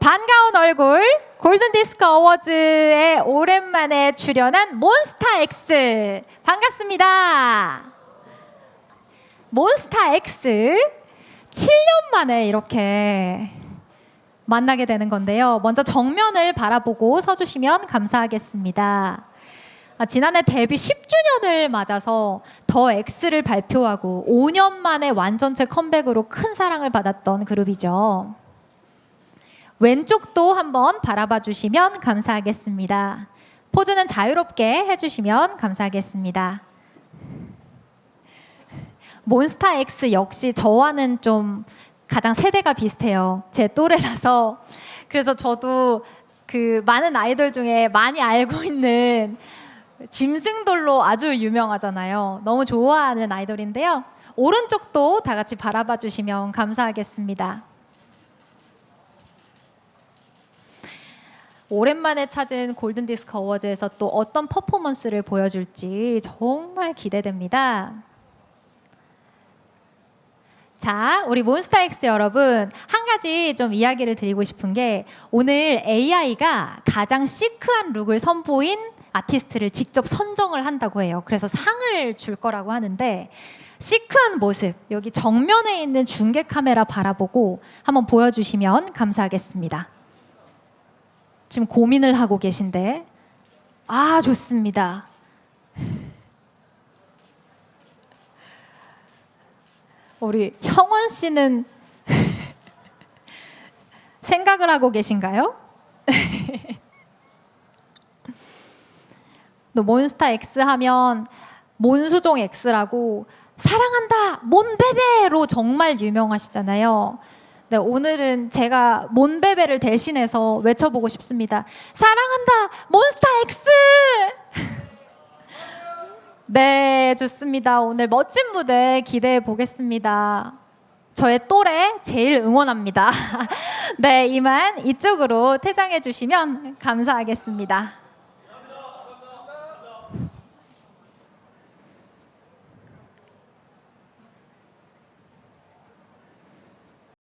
반가운 얼굴 골든 디스크 어워즈에 오랜만에 출연한 몬스타 X 반갑습니다. 몬스타 X 7년 만에 이렇게 만나게 되는 건데요. 먼저 정면을 바라보고 서주시면 감사하겠습니다. 아, 지난해 데뷔 10주년을 맞아서 더 X를 발표하고 5년 만에 완전체 컴백으로 큰 사랑을 받았던 그룹이죠. 왼쪽도 한번 바라봐 주시면 감사하겠습니다. 포즈는 자유롭게 해주시면 감사하겠습니다. 몬스타 X 역시 저와는 좀 가장 세대가 비슷해요. 제 또래라서. 그래서 저도 그 많은 아이돌 중에 많이 알고 있는 짐승돌로 아주 유명하잖아요. 너무 좋아하는 아이돌인데요. 오른쪽도 다 같이 바라봐 주시면 감사하겠습니다. 오랜만에 찾은 골든 디스크 어워즈에서 또 어떤 퍼포먼스를 보여줄지 정말 기대됩니다. 자, 우리 몬스타엑스 여러분, 한 가지 좀 이야기를 드리고 싶은 게 오늘 AI가 가장 시크한 룩을 선보인 아티스트를 직접 선정을 한다고 해요. 그래서 상을 줄 거라고 하는데 시크한 모습, 여기 정면에 있는 중계 카메라 바라보고 한번 보여주시면 감사하겠습니다. 지금 고민을 하고 계신데, 아, 좋습니다. 우리 형원 씨는 생각을 하고 계신가요? 너 몬스타 X 하면 몬수종 X라고 사랑한다 몬베베로 정말 유명하시잖아요. 네, 오늘은 제가 몬베베를 대신해서 외쳐보고 싶습니다. 사랑한다 몬스타 X. 네, 좋습니다. 오늘 멋진 무대 기대해 보겠습니다. 저의 또래 제일 응원합니다. 네, 이만 이쪽으로 퇴장해 주시면 감사하겠습니다.